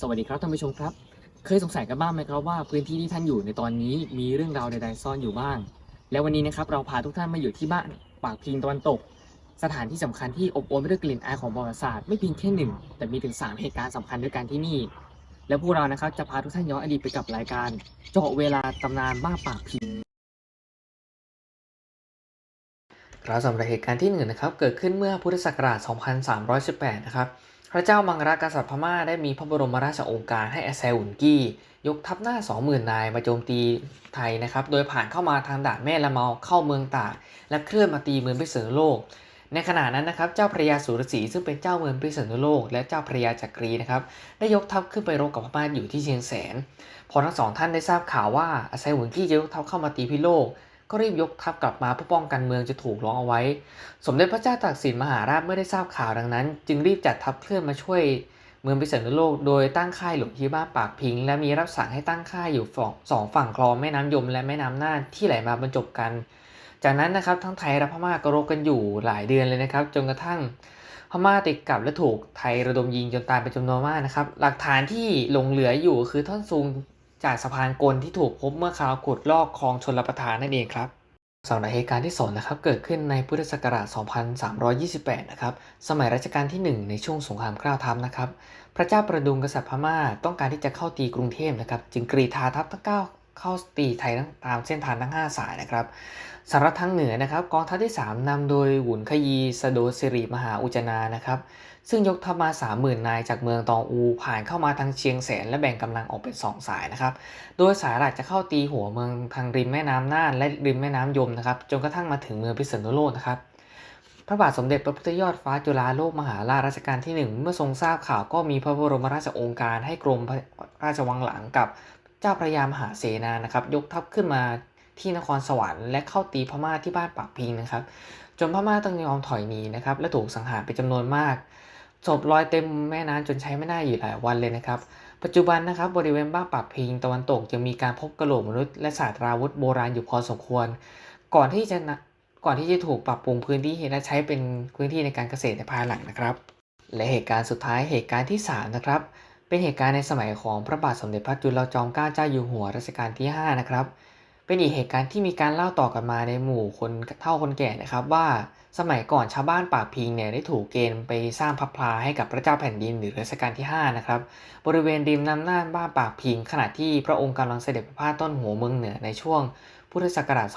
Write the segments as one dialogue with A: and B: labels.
A: สวัสดีครับท่านผู้ชมครับ เคยสงสัยกันบ้างไหมครับว่าพื้นที่ที่ท่านอยู่ในตอนนี้มีเรื่องราวใดๆซ่อนอยู่บ้าง และวันนี้นะครับเราพาทุกท่านมาอยู่ที่บ้านปากพิงตะวันตก สถานที่สำคัญที่อบอวลไปด้วยกลิ่นอายของประวัติศาสตร์ไม่เพียงแค่หนึ่งแต่มีถึง 3 เหตุการณ์สำคัญด้วยกันที่นี่ และพวกเรานะครับจะพาทุกท่านย้อนอดีตไปกับรายการ เจาะเวลาตำนานบ้านปากพิงครับสำหรับเหตุการณ์ที่หนึ่งนะครับเกิดขึ้นเมื่อพุทธศักราช 2318 นะครับ พระเจ้ามังรากษัตริย์พม่าได้มีพระบรมราชโองการให้อแซอุนกี้ ยกทัพหน้า 20,000 นายมาโจมตีไทยนะครับ โดยผ่านเข้ามาทางด่านแม่ละเมาเข้าเมืองตาก และเคลื่อนมาตีเมืองพิษณุโลก ในขณะนั้นนะครับเจ้าพระยาสุรศรีซึ่งเป็นเจ้าเมืองพิษณุโลก และเจ้าพระยาจักรีนะครับได้ยกทัพขึ้นไปรบกับพม่าอยู่ที่เชียงแสน พอทั้งสองท่านได้ทราบข่าวว่าอาแซอุนกี้จะยกทัพเข้ามาตีพิโลก ก็รีบยกทัพกลับมาเพื่อป้องกันเมืองจะถูกล้อมเอาไว้ สมเด็จพระเจ้าตากสินมหาราชเมื่อได้ทราบข่าวดังนั้น จึงรีบจัดทัพเคลื่อนมาช่วยเมืองพิษณุโลกโดยตั้งค่ายหลวงที่บ้านปากพิง และมีรับสั่งให้ตั้งค่ายอยู่สองฝั่งคลองแม่น้ำยมและแม่น้ำน่านที่ไหลมาบรรจบกัน จากนั้นนะครับทั้งไทยและพม่าก็รบกันอยู่หลายเดือนเลยนะครับ จนกระทั่งพม่าติดกับและถูกไทยระดมยิงจนตายเป็นจำนวนมากนะครับ หลักฐานที่หลงเหลืออยู่คือท่อนซุง จากสะพานกลที่ถูกพบเมื่อคราวขุดลอกคลองชนรับประทานนั่นเองครับสำหรับเหตุการณ์ที่สองนะครับเกิดขึ้นในพุทธศักราช 2328 นะครับสมัยรัชกาลที่ 1 ในช่วงสงครามกล้าทัพนะครับพระเจ้าประดุงกษัตริย์พม่าต้องการที่จะเข้าตีกรุงเทพนะครับจึงกรีธาทัพทั้งเก้า เข้าตีไทยทั้งตามเส้นทางทั้ง 5 สายนะครับสำหรับทางเหนือนะครับ กองทัพที่ 3นำโดยหุนขยีสโดสิริมหาอุจนานะครับซึ่งยกทัพมา 30,000 นายจากเมืองตองอูผ่านเข้ามาทางเชียงแสนและแบ่งกำลังออกเป็น 2 สายนะครับ โดยสายหลักจะเข้าตีหัวเมืองทางริมแม่น้ำน่านและริมแม่น้ำยมนะครับจนกระทั่งมาถึงเมืองพิษณุโลกนะครับพระบาทสมเด็จพระพุทธยอดฟ้าจุฬาโลกมหาราชรัชกาลที่ 1 เมื่อทรงทราบข่าวก็มีพระบรมราชโองการให้กรมพระราชวังหลังกับ เจ้าพระยามหาเสนานะครับ ยกทัพขึ้นมาที่นครสวรรค์และเข้าตีพม่าที่บ้านปากพิงนะครับ จนพม่าต้องยอมถอยหนีนะครับ และถูกสังหารเป็นจำนวนมากศพลอยเต็มแม่น้ำจนใช้ไม่ได้อยู่หลายวันเลยนะครับ ปัจจุบันนะครับบริเวณบ้านปากพิงตะวันตกยังมีการพบกระโหลกมนุษย์และศาสตราวุธโบราณอยู่พอสมควร ก่อนที่จะนะก่อนที่จะถูกปรับปรุงพื้นที่และใช้เป็นพื้นที่ในการเกษตรในภายหลังนะครับ และเหตุการณ์สุดท้ายเหตุการณ์ที่3นะครับ เป็นเหตุการณ์ในสมัยของพระบาทสมเด็จพระจุลจอมเกล้าเจ้าอยู่หัวรัชกาลที่ 5 นะครับ เป็นอีกเหตุการณ์ที่มีการเล่าต่อกันมาในหมู่คนเฒ่าคนแก่นะครับ ว่าสมัยก่อนชาวบ้านปากพิงเนี่ยได้ถูกเกณฑ์ไปสร้างพระพลาให้กับพระเจ้าแผ่นดินหรือรัชกาลที่ 5 นะครับ บริเวณริมน้ำน่านบ้านปากพิง ขณะที่พระองค์กำลังเสด็จประพาสต้นหัวเมืองเหนือในช่วงพุทธศักราช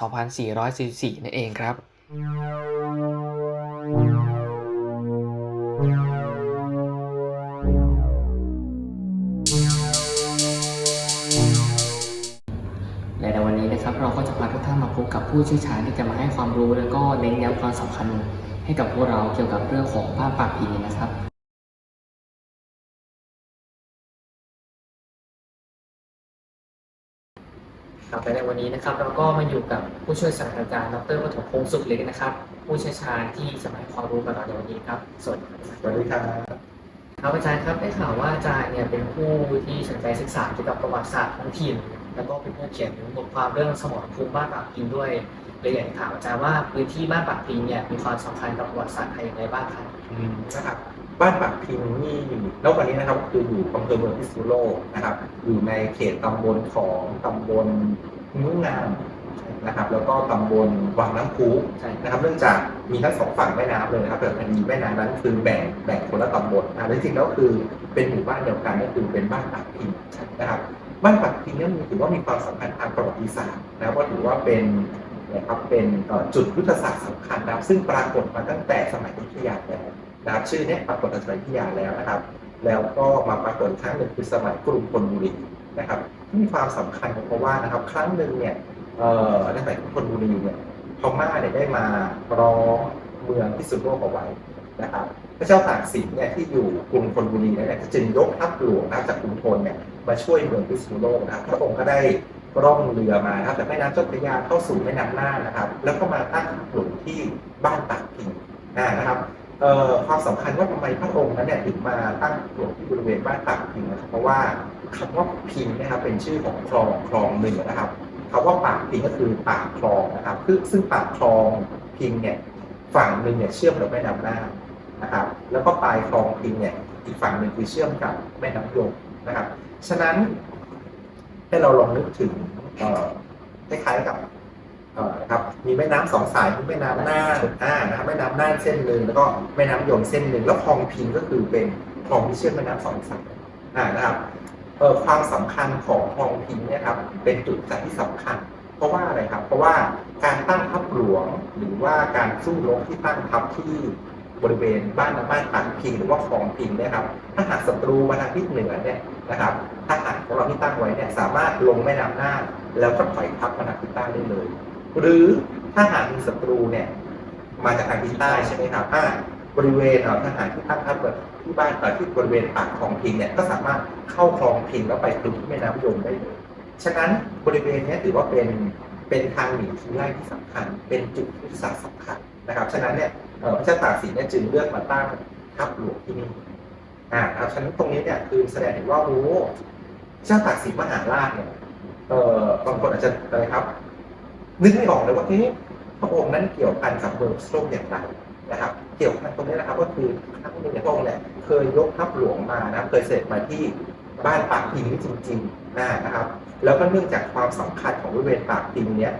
A: 2444 นั่นเองครับ ผู้เชี่ยวชาญที่จะมาให้ความรู้ แล้วก็เน้นย้ำความสำคัญให้กับพวกเราเกี่ยวกับเรื่องของบ้านปากพิงนะครับครับและในวันนี้นะครับเราก็มาอยู่กับผู้ช่วยศาสตราจารย์ดรปฐมพงศ์สุขเล็กนะครับ ผู้เชี่ยวชาญที่จะมาให้ความรู้กับเราในวันนี้ครับสวัสดีครับ
B: สวัสดีครับ
A: ครับอาจารย์ครับได้ข่าวว่าอาจารย์เนี่ยเป็นผู้ที่สนใจศึกษาเกี่ยวกับประวัติศาสตร์ท้องถิ่น แล้วก็เป็นผู้เขียนบทความเรื่องสมรภูมิบ้านปากพิงด้วยเลยอยากจะถามอาจารย์ว่าพื้นที่บ้านปากพิงเนี่ยมีความสำคัญกับประวัติศาสตร์ไทยอย่างไรบ้างครับ
B: นะครับบ้านปากพิงนี่ณวันนี้นะครับคืออยู่อำเภอเมืองพิษณุโลกนะครับ อยู่ในเขตตำบลของตำบลนุ่งงามนะครับแล้วก็ตำบลวังน้ำพุ
A: ใช่
B: นะครับเนื่องจากมีทั้งสองฝั่งแม่น้ำเลยนะครับแต่มันมีแม่น้ำนั้นคือแบ่งแบ่งคนละตำบลนะและจริงๆแล้วคือเป็นหมู่บ้านเดียวกันก็คือเป็นบ้านปากพิงนะครับ บ้านปากพิงเนี่ยถือว่ามีความสำคัญทางประวัติศาสตร์นะว่าถือว่าเป็นนะครับเป็นจุดยุทธศาสตร์สำคัญนะซึ่งปรากฏมาตั้งแต่สมัยอยุธยาแล้วนะชื่อเนี้ปรากฏในสมัยอยุธยาแล้วนะครับ แล้วก็มาปรากฏครั้งหนึ่งคือสมัยกรุงธนบุรีนะครับที่มีความสำคัญเพราะว่านะครับครั้งหนึ่งเนี่ยเอ่อในสมัยกรุงธนบุรีเนี่ยพม่าเนี่ยได้มาร้องเมืองพิษณุโลกเอาไว้นะครับพระเจ้าตากสินเนี่ยที่อยู่กรุงธนบุรีเนี่ยจึงยกทัพหลวงนะจากกรุงธนเนี่ย มาช่วยเมืองพิษณุโลกนะครับพระองค์ก็ได้ร่องเรือมาครับจากแม่น้ำเจ้าพระยาเข้าสู่แม่น้ำน่านนะครับ แล้วก็มาตั้งทัพหลวงที่บ้านปากพิงอ่านะครับความสำคัญว่าทำไมพระองค์นั้นเนี่ยถึงมาตั้งหลวงที่บริเวณบ้านปากพิงนะครับเพราะว่าคำว่าพิงนะครับเป็นชื่อของคลองคลองหนึ่งนะครับคำว่าปากพิงก็คือปากคลองนะครับคือซึ่งปากคลองพิงเนี่ยฝั่งหนึ่งเนี่ยเชื่อมกับแม่น้ำน่านนะครับ แล้วก็ปลายคลองพิงเนี่ยอีกฝั่งหนึ่งคือเชื่อมกับแม่น้ำยมนะครับ ฉะนั้นให้เราลองนึกถึงคล้ายๆกับนะครับมีแม่น้ำสองสายแม่น้ำน่านอ่านะครับแม่น้ำน่านเส้นหนึ่งแล้วก็แม่น้ำยมเส้นหนึ่งแล้วคลองพิงก็คือเป็นคลองที่เชื่อมแม่น้ำสองสายอ่านะครับเออความสำคัญของคลองพิงเนี่ยครับเป็นจุดจัดที่สำคัญ เพราะว่าอะไรครับ เพราะว่าการตั้งทัพหลวงหรือว่าการสู้รบที่ตั้งทัพที่ บริเวณบ้านบ้านปากพิงหรือว่าคลองพิงเนี่ยครับ ถ้าหากศัตรูมาทางทิศเหนือเนี่ยนะครับทหารของเราที่ตั้งไว้เนี่ยสามารถลงแม่น้ำน่านแล้วก็ถอยทัพมาทางทิศใต้ได้เลย หรือถ้าหากมีศัตรูเนี่ยมาจากทางทิศใต้ใช่ไหมครับอ่าบริเวณเอ่อทหารที่ตั้งทัพแบบที่บ้านเอ่อที่บริเวณปากคลองพิงเนี่ยก็สามารถเข้าคลองพิงแล้วไปถึงที่แม่น้ำยมได้เลยฉะนั้นบริเวณนี้ถือว่าเป็นเป็นทางหนีทีไล่ที่สำคัญ เป็นจุดยุทธศาสตร์สำคัญนะครับ ฉะนั้นเนี่ย พระเจ้าตากสินเนี่ยจึงเลือกมาตั้งทัพหลวงที่นี่อ่าครับฉะนั้นตรงนี้เนี่ยคือแสดงถึงว่าโอ้เจ้าตากสินมหาราชเนี่ยเอ่อบางคนอาจจะอะไรครับ นึกไม่ออกเลยว่าเอ๊ะพระองค์นั้นเกี่ยวพันกับเมืองส้มอย่างไรนะครับ เกี่ยวพันตรงนี้นะครับ ก็คือครั้งหนึ่งเนี่ยพระองค์เนี่ยเคยยกทัพหลวงมานะเคยเสด็จมาที่บ้านปากพิงนี่จริงๆนะนะครับ แล้วก็เนื่องจากความสำคัญของบริเวณปากพิงเนี้ย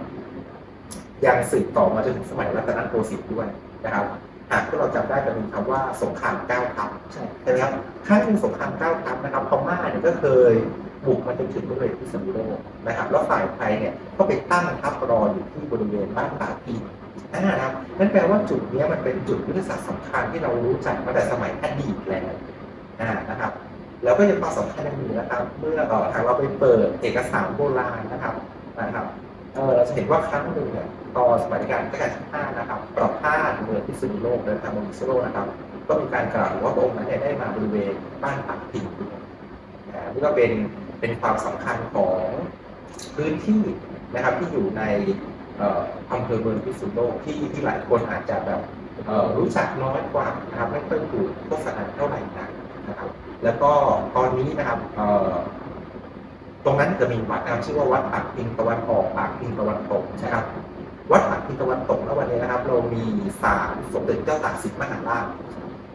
B: ยังสืบต่อมาจนถึงสมัยรัตนโกสินทร์ด้วย นะครับหากพวกเราจำได้จะมีคำว่าสงครามเก้าทัพ
A: ใช่
B: ใช่ไหมครับครั้งหนึ่งสงครามเก้าทัพนะครับพม่าเนี่ยก็เคยบุกมาจนถึงบริเวณพิษณุโลกนะครับ แล้วฝ่ายไทยเนี่ยก็ไปตั้งทัพรออยู่ที่บริเวณบ้านปากพิงนะครับนั่นแปลว่าจุดเนี้ยมันเป็นจุดยุทธศาสตร์สำคัญที่เรารู้จักมาแต่สมัยอดีตแล้วอ่านะครับ แล้วก็ยังความสำคัญอย่างหนึ่งนะครับ เมื่อเอ่อทางเราไปเปิดเอกสารโบราณนะครับนะครับเออเราจะเห็นว่าครั้งหนึ่งเนี่ย ตอนสมัยรัชกาลที่ห้านะครับประพาเมืองพิษณุโลกเดินทางมาพิษณุโลกนะครับ ก็มีการกล่าวว่าพระองค์นั้นได้มาบริเวณบ้านปากพิงด้วยอ่านี่ก็เป็นเป็นความสำคัญของพื้นที่นะครับที่อยู่ในอำเภอเมืองพิษณุโลกที่ที่หลายคนอาจจะแบบรู้จักน้อยกว่านะครับไม่ค่อยถูกโฆษณาเท่าไหร่นักนะครับ แล้วก็ตอนนี้นะครับตรงนั้นจะมีวัดนะครับชื่อว่าวัดปากพิงตะวันออกปากพิงตะวันตกนะครับ วัดปากพิงตะวันตกณวันนี้นะครับ เรามีศาลสมเด็จเจ้าตากสินมหาราช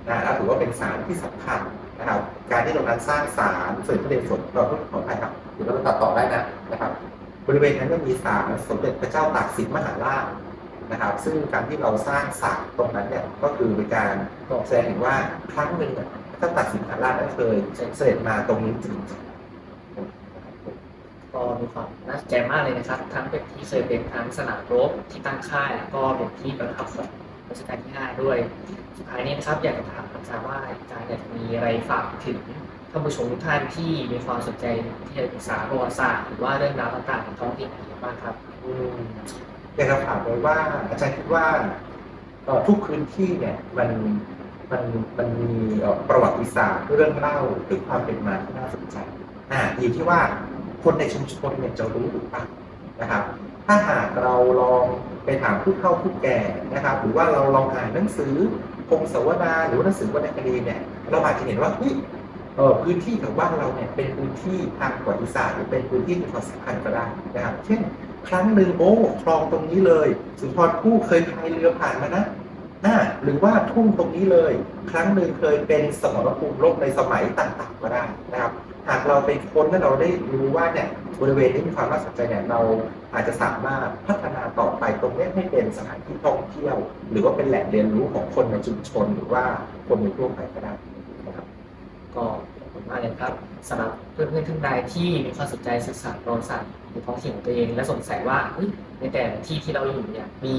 B: นะแล้วถือว่าเป็นศาลที่สำคัญนะครับ การที่ตรงนั้นสร้างศาลสมเด็จพระเดชสมเราต้องขออภัยครับเดี๋ยวเราตัดต่อได้นะนะครับ บริเวณนั้นก็มีศาลสมเด็จพระเจ้าตากสินมหาราชนะครับ ซึ่งการที่เราสร้างศาลตรงนั้นเนี่ยก็คือเป็นการแสดงถึงว่าครั้งหนึ่งเนี่ยพระเจ้าตากสินมหาราชนั้นเคยเสด็จมาตรงนี้จริง
A: ก็มีความน่าสนใจมากเลยนะครับ ทั้งเป็นที่เคยเป็นทั้งสนามรบที่ตั้งค่าย แล้วก็เป็นที่ประทับของรัชกาลที่5ด้วย สุดท้ายนี้นะครับอยากจะถามอาจารย์ว่าอาจารย์อยากจะมีอะไรฝากถึงท่านผู้ชมทุกท่านที่มีความสนใจที่จะศึกษาประวัติศาสตร์หรือว่าเรื่องราวต่างๆในท้องถิ่นบ้างครับ
B: อืมอยากจะถามเลยว่าอาจารย์คิดว่าทุกพื้นที่เนี่ยมันมันมันมีประวัติศาสตร์เรื่องเล่าหรือความเป็นมาที่น่าสนใจอ่าอยู่ที่ว่า คนในชุมชนเนี่ยจะรู้หรือเปล่านะครับ ถ้าหากเราลองไปถามผู้เฒ่าผู้แก่นะครับ หรือว่าเราลองอ่านหนังสือพงศาวดาหรือว่าหนังสือวรรณคดีเนี่ยเราอาจจะเห็นว่าเฮ้ยเออพื้นที่ของบ้านเราเนี่ยเป็นพื้นที่ทางประวัติศาสตร์หรือเป็นพื้นที่มีความสำคัญก็ได้นะครับ เช่น ครั้งหนึ่งโอ้คลองตรงนี้เลยสุนทรภู่เคยพายเรือผ่านมานะอ่าหรือว่าทุ่งตรงนี้เลย ครั้งหนึ่งเคยเป็นสมรภูมิรบในสมัยต่างๆก็ได้นะครับ หากเราไปค้นและเราได้รู้ว่าเนี่ยบริเวณนี้มีความน่าสนใจเนี่ยเราอาจจะสามารถพัฒนาต่อไปตรงนี้ให้เป็นสถานที่ท่องเที่ยว หรือว่าเป็นแหล่งเรียนรู้ของคนในชุมชน หรือว่าคนในทั่วไปก็ได้นะครับ
A: ก็ขอบคุณมากเลยครับสำหรับเพื่อนๆท่านใดที่มีความสนใจศึกษาประวัติศาสตร์ในท้องถิ่นของตัวเอง และสงสัยว่าในแต่ละที่ที่เราอยู่เนี่ยมี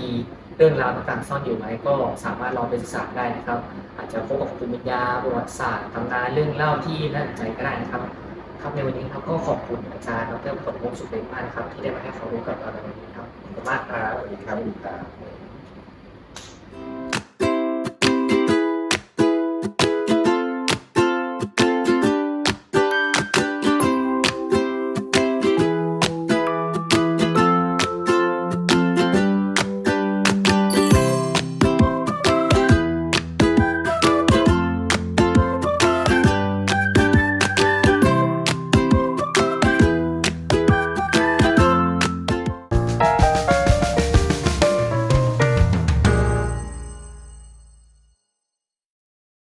A: เรื่องราวต่างๆซ่อนอยู่ไหมก็สามารถลองไปศึกษาได้นะครับ อาจจะพบกับภูมิปัญญาประวัติศาสตร์ตำนานเรื่องเล่าที่น่าสนใจก็ได้นะครับครับในวันนี้ครับก็ขอบคุณอาจารย์ดรผลพงสุเดชมากนะครับที่ได้มาให้ความรู้กับเราในวันนี้ครับขอบคุณมากครับ
B: สวัสดีครับสวัสดีครับ